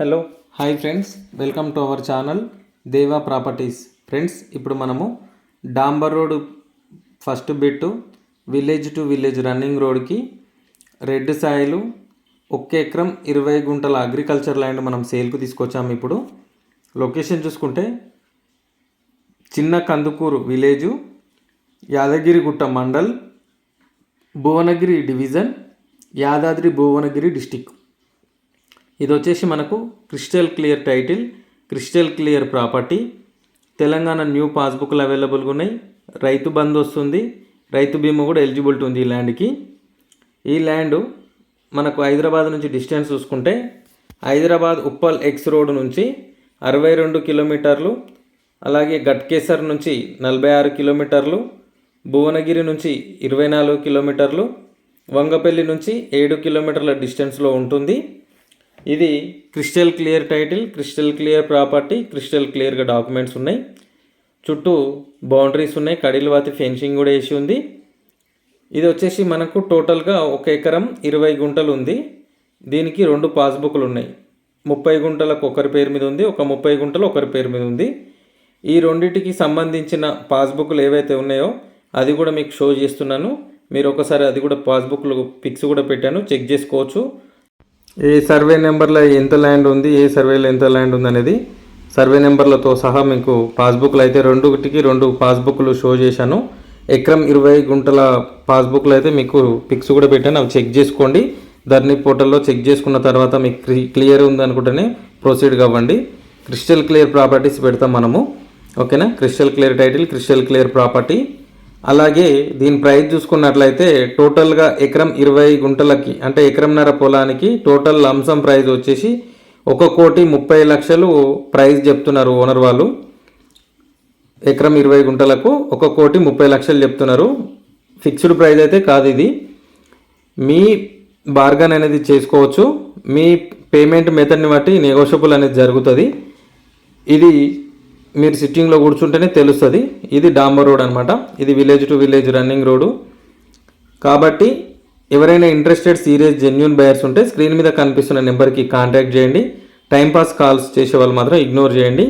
Hello. Hi friends welcome to our channel Deva properties. Friends ఇప్పుడు మనము డాంబర్ road first bit village to village running రోడ్కి red Sailu ఒక్క ఎకరం ఇరవై గుంటల అగ్రికల్చర్ ల్యాండ్ మనం సేల్కు తీసుకొచ్చాము ఇప్పుడు. లొకేషన్ చూసుకుంటే Chinna Kandukur village Yadagirigutta mandal Bhuvanagiri division Yadadri Bhuvanagiri district. ఇది వచ్చేసి మనకు crystal clear title crystal clear property. Telangana new పాస్బుక్లు అవైలబుల్గా ఉన్నాయి. రైతు బంద్ వస్తుంది. రైతు బీమా కూడా ఎలిజిబిలిటీ ఉంది ఈ ల్యాండ్కి. ఈ ల్యాండ్ మనకు హైదరాబాద్ నుంచి డిస్టెన్స్ చూసుకుంటే హైదరాబాద్ ఉప్పల్ ఎక్స్ రోడ్ నుంచి అరవై రెండు కిలోమీటర్లు అలాగే గట్కేసర్ నుంచి నలభై ఆరు కిలోమీటర్లు భువనగిరి నుంచి ఇరవై నాలుగు కిలోమీటర్లు వంగపల్లి నుంచి ఏడు కిలోమీటర్ల డిస్టెన్స్లో ఉంటుంది. ఇది crystal clear title crystal clear property crystal క్లియర్గా డాక్యుమెంట్స్ ఉన్నాయి. చుట్టూ బౌండరీస్ ఉన్నాయి. కడిలవాతి ఫెన్సింగ్ కూడా వేసి ఉంది. ఇది వచ్చేసి మనకు టోటల్గా ఒక ఎకరం ఇరవై గుంటలు ఉంది. దీనికి రెండు పాస్బుక్లు ఉన్నాయి. ముప్పై గుంటలకు ఒకరి పేరు మీద ఉంది ఒక ముప్పై గుంటలు ఒకరి పేరు మీద ఉంది. ఈ రెండింటికి సంబంధించిన పాస్బుక్లు ఏవైతే ఉన్నాయో అది కూడా మీకు షో చేస్తున్నాను. మీరు ఒకసారి అది కూడా పాస్బుక్లు పిక్స్ కూడా పెట్టాను. చెక్ చేసుకోవచ్చు. ఏ సర్వే నెంబర్లో ఎంత ల్యాండ్ ఉంది ఏ సర్వేలో ఎంత ల్యాండ్ ఉంది అనేది సర్వే నెంబర్లతో సహా మీకు పాస్బుక్లు అయితే రెండుటికి రెండు పాస్బుక్లు షో చేశాను. ఎకరం ఇరవై గుంటల పాస్బుక్లు అయితే మీకు పిక్స్ కూడా పెట్టాను. అవి చెక్ చేసుకోండి. ధర్ని పోర్టల్లో చెక్ చేసుకున్న తర్వాత మీకు క్లియర్ ఉంది అనుకుంటేనే ప్రొసీడ్ కావండి క్రిస్టల్ క్లియర్ ప్రాపర్టీస్ పెడతాం మనము. ఓకేనా? Crystal clear title crystal clear property. అలాగే దీని ప్రైస్ చూసుకున్నట్లయితే టోటల్గా ఎకరం ఇరవై గుంటలకి అంటే ఎకరంన్నర పొలానికి టోటల్ లంసం ప్రైస్ వచ్చేసి ఒక కోటి ముప్పై లక్షలు ప్రైస్ చెప్తున్నారు ఓనర్ వాళ్ళు. ఎకరం ఇరవై గుంటలకు ఒక కోటి ముప్పై లక్షలు చెప్తున్నారు. ఫిక్స్డ్ ప్రైస్ అయితే కాదు ఇది. మీ బార్గన్ అనేది చేసుకోవచ్చు. మీ పేమెంట్ మెథడ్ని బట్టి నెగోషియబుల్ అనేది జరుగుతుంది. ఇది మీరు సిట్టింగ్లో కూర్చుంటేనే తెలుస్తుంది. ఇది డాంబర్ రోడ్ అనమాట ఇది village to village running road. కాబట్టి ఎవరైనా ఇంట్రెస్టెడ్ సీరియస్ జెన్యున్ బయర్స్ ఉంటే స్క్రీన్ మీద కనిపిస్తున్న నెంబర్కి కాంటాక్ట్ చేయండి. టైంపాస్ కాల్స్ చేసే వాళ్ళు మాత్రం ఇగ్నోర్ చేయండి.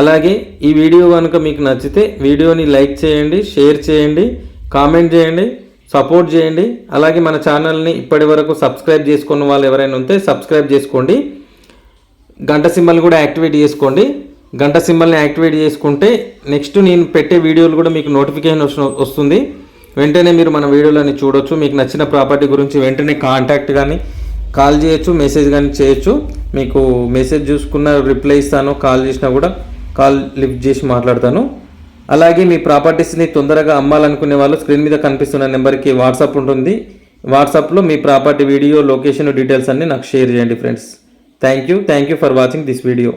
అలాగే ఈ వీడియో కనుక మీకు నచ్చితే వీడియోని లైక్ చేయండి షేర్ చేయండి కామెంట్ చేయండి సపోర్ట్ చేయండి. అలాగే మన ఛానల్ని ఇప్పటి వరకు సబ్స్క్రైబ్ చేసుకున్న వాళ్ళు ఎవరైనా ఉంటే సబ్స్క్రైబ్ చేసుకోండి. గంట సింబల్ కూడా యాక్టివేట్ చేసుకోండి. గంట సింబల్ని యాక్టివేట్ చేసుకుంటే నెక్స్ట్ నేను పెట్టే వీడియోలు కూడా మీకు నోటిఫికేషన్ వస్తుంది. వెంటనే మీరు మన వీడియోలని చూడొచ్చు. మీకు నచ్చిన ప్రాపర్టీ గురించి వెంటనే కాంటాక్ట్ కానీ కాల్ చేయొచ్చు మెసేజ్ కానీ చేయొచ్చు. మీకు మెసేజ్ చూసుకున్న రిప్లై ఇస్తాను కాల్ చేసినా కూడా కాల్ లిఫ్ట్ చేసి మాట్లాడతాను. అలాగే మీ ప్రాపర్టీస్ని తొందరగా అమ్మాలనుకునే వాళ్ళు స్క్రీన్ మీద కనిపిస్తున్న నెంబర్కి వాట్సాప్ ఉంటుంది. వాట్సాప్లో మీ ప్రాపర్టీ వీడియో లొకేషన్ డీటెయిల్స్ అన్నీ నాకు షేర్ చేయండి friends. Thank you. Thank you for watching this video.